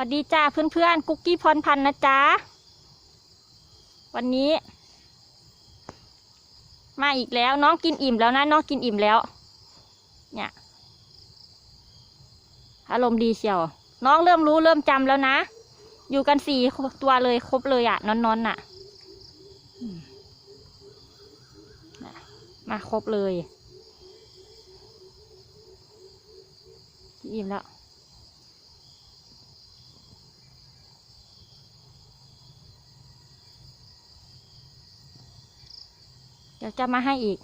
วัสดีจ้าเพื่อนๆ กุ๊กกี้พรพันนะจ๊ะ วันนี้ มาอีกแล้วน้องกินอิ่มแล้วนะ น้องกินอิ่มแล้ว เนี่ยอารมณ์ดีเชียว น้องเริ่มรู้เริ่มจำแล้วนะ อยู่กันสี่ตัวเลยครบเลยอะนอนๆนน่ะอืมน่ะ มาครบเลย กินอิ่มแล้ว ดี๋ยวจะมาให้อีก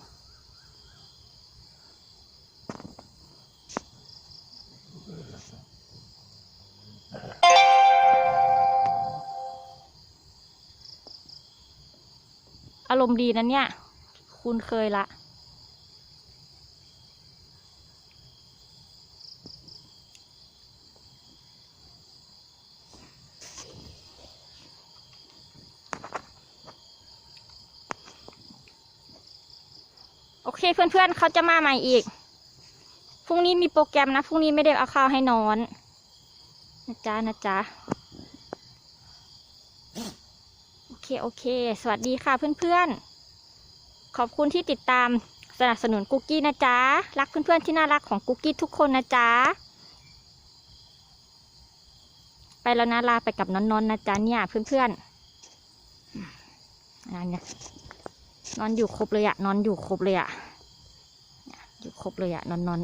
อารมณ์ดีนะเนี่ย คุณเคยละ โอเคเพื่อนๆเขาจะมาใหม่อีก พรุ่งนี้มีโปรแกรมนะ พรุ่งนี้ไม่ได้เอาข้าวให้นอนนะจ๊ะนะจ๊ะโอเคโอเค สวัสดีค่ะเพื่อนๆ ขอบคุณที่ติดตามสนับสนุนกุ๊กกี้นะจ๊ะ รักเพื่อนๆที่น่ารักของกุ๊กกี้ทุกคนนะจ๊ะ ไปแล้วนะลาไปกับนอนๆนนะจ๊ะเนี่ยเพื่อนๆอันเนี้ย นอนอยู่ครบเลยอะนอนอยู่ครบเลยอะอยู่ครบเลยอะนอนนอน